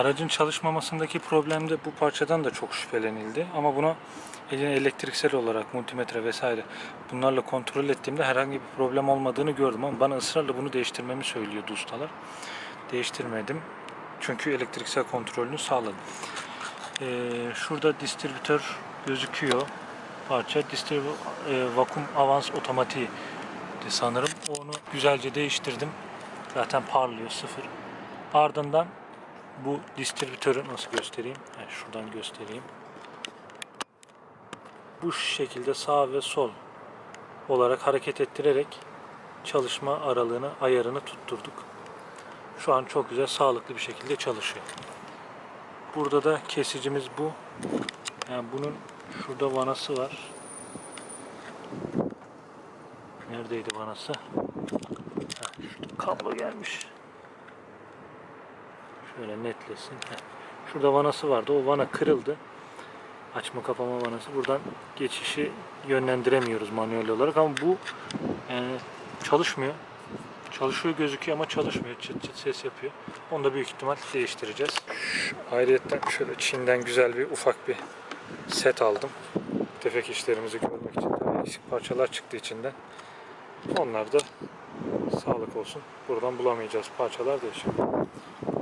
Aracın çalışmamasındaki problemde bu parçadan da çok şüphelenildi ama buna eline elektriksel olarak multimetre vesaire bunlarla kontrol ettiğimde herhangi bir problem olmadığını gördüm ama bana ısrarla bunu değiştirmemi söylüyordu ustalar. Değiştirmedim. Çünkü elektriksel kontrolünü sağladım. Ee, şurada distribütör gözüküyor parça. Distribü e, vakum avans otomatiği sanırım. Onu güzelce değiştirdim. Zaten parlıyor sıfır. Ardından bu distribütörü nasıl göstereyim? Ha, şuradan göstereyim. Bu şekilde sağ ve sol olarak hareket ettirerek çalışma aralığını, ayarını tutturduk. Şu an çok güzel, sağlıklı bir şekilde çalışıyor. Burada da kesicimiz bu. Yani bunun şurada vanası var. Neredeydi vanası? Şurada kablo gelmiş. Şöyle netlesin. Şurada vanası vardı. O vana kırıldı. Açma kapama vanası. Buradan geçişi yönlendiremiyoruz manuel olarak ama bu yani çalışmıyor. Çalışıyor gözüküyor ama çalışmıyor. Çıt çıt ses yapıyor. Onu da büyük ihtimal değiştireceğiz. Ayrıca şöyle Çin'den güzel bir ufak bir set aldım. Tefek işlerimizi görmek için. Tabii eksik parçalar çıktı içinden. Onlar da sağlık olsun. Buradan bulamayacağız parçalar değişiyor.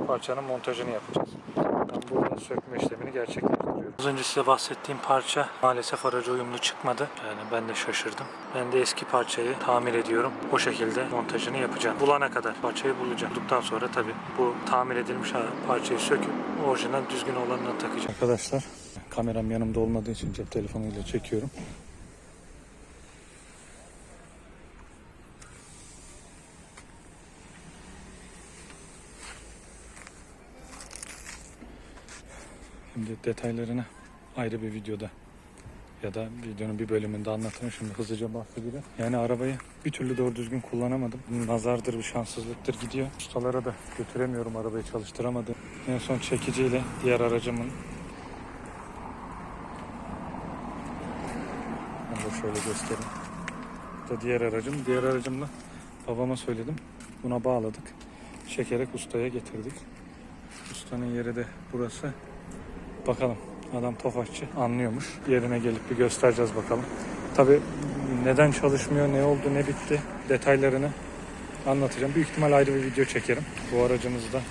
Parçanın montajını yapacağız. Ben burada sökme işlemini gerçekleştiriyorum. Az önce size bahsettiğim parça maalesef araca uyumlu çıkmadı. Yani ben de şaşırdım. Ben de eski parçayı tamir ediyorum. O şekilde montajını yapacağım. Bulana kadar parçayı bulacağım. Bulduktan sonra tabii bu tamir edilmiş parçayı söküp orijinal düzgün olanına takacağım. Arkadaşlar kameram yanımda olmadığı için cep telefonuyla çekiyorum. Şimdi detaylarını ayrı bir videoda ya da videonun bir bölümünde anlatırım. Şimdi hızlıca bahsedeceğim. Yani arabayı bir türlü doğru düzgün kullanamadım. Nazardır bir şanssızlıktır gidiyor. Ustalara da götüremiyorum arabayı çalıştıramadım. En son çekiciyle diğer aracımın ben de şöyle göstereyim. Da diğer aracım. Diğer aracımla babama söyledim. Buna bağladık. Çekerek ustaya getirdik. Ustanın yeri de burası. Bakalım adam tofaşçı anlıyormuş. Yerine gelip bir göstereceğiz bakalım. Tabi neden çalışmıyor, ne oldu, ne bitti detaylarını anlatacağım. Büyük ihtimal ayrı bir video çekerim. Bu aracımızda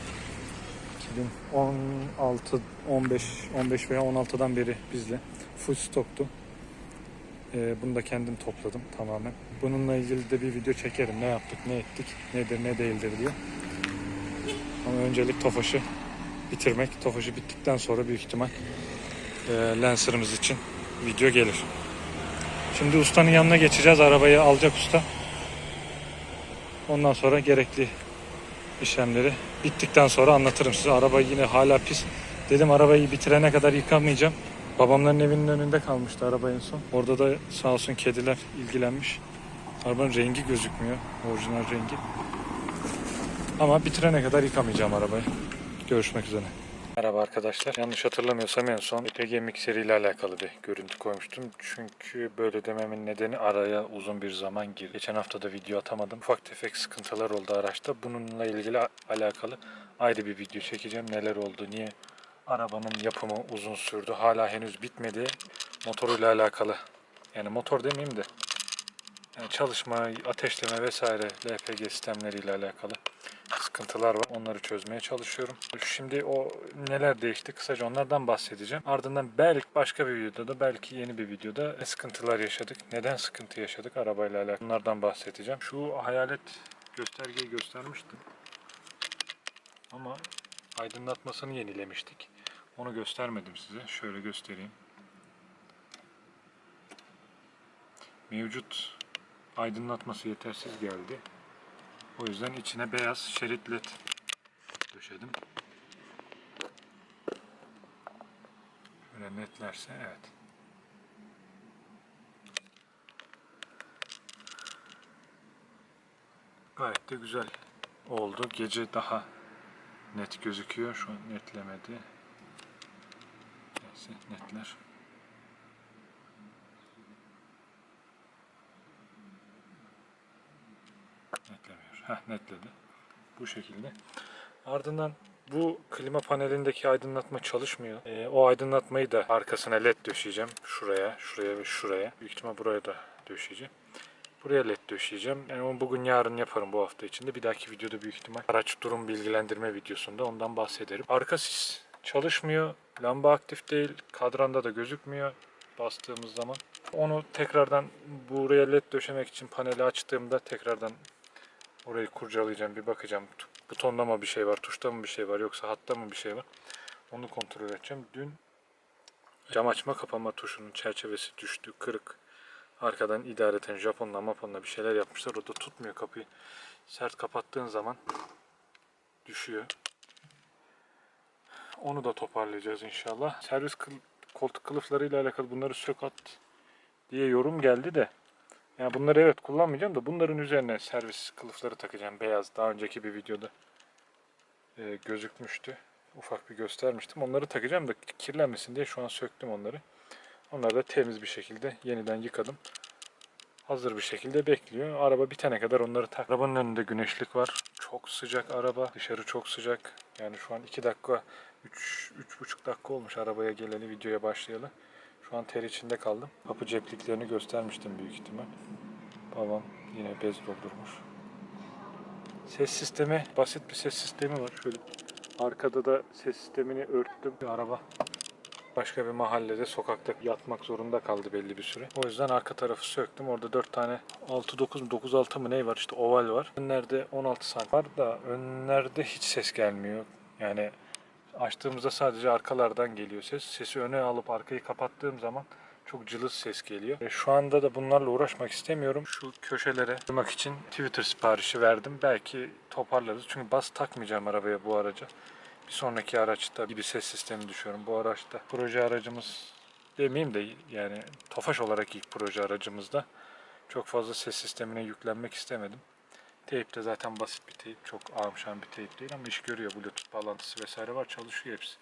2016, 15, 15 veya 16'dan beri bizle full stoktu. Ee, bunu da kendim topladım tamamen. Bununla ilgili de bir video çekerim. Ne yaptık, ne ettik, nedir, ne değildir diye. Ama öncelik Tofaş'ı bitirmek. Tofaş'ı bittikten sonra büyük ihtimal e, Lancer'ımız için video gelir. Şimdi ustanın yanına geçeceğiz. Arabayı alacak usta. Ondan sonra gerekli işlemleri bittikten sonra anlatırım size. Araba yine hala pis. Dedim arabayı bitirene kadar yıkamayacağım. Babamların evinin önünde kalmıştı araba en son. Orada da sağ olsun kediler ilgilenmiş. Arabanın rengi gözükmüyor. Orijinal rengi. Ama bitirene kadar yıkamayacağım arabayı. Görüşmek üzere. Merhaba arkadaşlar. Yanlış hatırlamıyorsam en son ETG mikseri ile alakalı bir görüntü koymuştum. Çünkü böyle dememin nedeni araya uzun bir zaman girdi. Geçen hafta da video atamadım. Ufak tefek sıkıntılar oldu araçta. Bununla ilgili alakalı ayrı bir video çekeceğim. Neler oldu, niye arabanın yapımı uzun sürdü. Hala henüz bitmedi. Motoruyla alakalı. Yani motor demeyeyim de yani çalışma, ateşleme vesaire LPG sistemleriyle alakalı sıkıntılar var. Onları çözmeye çalışıyorum. Şimdi o neler değişti kısaca onlardan bahsedeceğim. Ardından belki başka bir videoda belki yeni bir videoda ne sıkıntılar yaşadık, neden sıkıntı yaşadık arabayla alakalı bunlardan bahsedeceğim. Şu hayalet göstergeyi göstermiştim. Ama aydınlatmasını yenilemiştik. Onu göstermedim size. Şöyle göstereyim. Mevcut aydınlatması yetersiz geldi. O yüzden içine beyaz şerit led döşedim. Şöyle netlerse evet. Gayet de güzel oldu. Gece daha net gözüküyor. Şu an netlemedi. Neyse netler. Heh, netledi. Bu şekilde. Ardından Bu klima panelindeki aydınlatma çalışmıyor. Ee, o aydınlatmayı da arkasına led döşeyeceğim. Şuraya, şuraya ve şuraya. Büyük ihtimal buraya da döşeyeceğim. Buraya led döşeyeceğim. Yani onu bugün yarın yaparım bu hafta içinde. Bir dahaki videoda büyük ihtimal araç durum bilgilendirme videosunda ondan bahsederim. Arka sis çalışmıyor. Lamba aktif değil. Kadranda da gözükmüyor bastığımız zaman. Onu tekrardan buraya led döşemek için paneli açtığımda tekrardan orayı kurcalayacağım. Bir bakacağım. Butonda mı bir şey var, tuşta mı bir şey var yoksa hatta mı bir şey var. Onu kontrol edeceğim. Dün cam açma kapama tuşunun çerçevesi düştü, kırık. Arkadan idareten Japonla maponla bir şeyler yapmışlar. O da tutmuyor kapıyı. Sert kapattığın zaman düşüyor. Onu da toparlayacağız inşallah. Servis kıl- koltuk kılıflarıyla alakalı bunları sök at diye yorum geldi de. Yani bunları evet kullanmayacağım da bunların üzerine servis kılıfları takacağım. Beyaz daha önceki bir videoda e, gözükmüştü. Ufak bir göstermiştim. Onları takacağım da kirlenmesin diye şu an söktüm onları. Onları da temiz bir şekilde yeniden yıkadım. Hazır bir şekilde bekliyor. Araba bitene kadar onları tak. Arabanın önünde güneşlik var. Çok sıcak araba. Dışarı çok sıcak. Yani şu an 2 dakika, 3 3,5 dakika olmuş arabaya geleli, videoya başlayalı. Şu an ter içinde kaldım. Kapı cepliklerini göstermiştim büyük ihtimal. Babam yine bez doldurmuş. Ses sistemi, basit bir ses sistemi var. Şöyle arkada da ses sistemini örttüm. Bir araba başka bir mahallede sokakta yatmak zorunda kaldı belli bir süre. O yüzden arka tarafı söktüm. Orada 4 tane 6-9 mu 9-6 mı ne var işte oval var. Önlerde 16 santim var da önlerde hiç ses gelmiyor. Yani açtığımızda sadece arkalardan geliyor ses. Sesi öne alıp arkayı kapattığım zaman çok cılız ses geliyor. Ve şu anda da bunlarla uğraşmak istemiyorum. Şu köşelere koymak için Twitter siparişi verdim. Belki toparlarız. Çünkü bas takmayacağım arabaya bu araca. Bir sonraki araçta gibi ses sistemi düşüyorum. Bu araçta proje aracımız demeyeyim de yani Tofaş olarak ilk proje aracımızda çok fazla ses sistemine yüklenmek istemedim. Teyp de zaten basit bir teyp. Çok ağımşan bir teyp değil ama iş görüyor. Bluetooth bağlantısı vesaire var. Çalışıyor hepsi.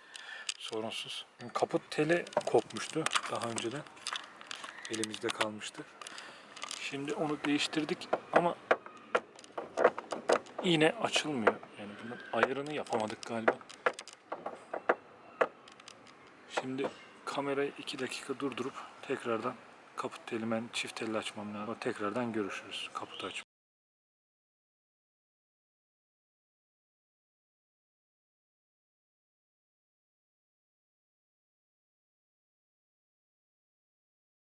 Sorunsuz. Kaput teli kopmuştu daha önceden. Elimizde kalmıştı. Şimdi onu değiştirdik ama yine açılmıyor. Yani bunun ayarını yapamadık galiba. Şimdi kamerayı 2 dakika durdurup tekrardan kaput telimi ben çift telli açmam lazım. Tekrardan görüşürüz kaput aç.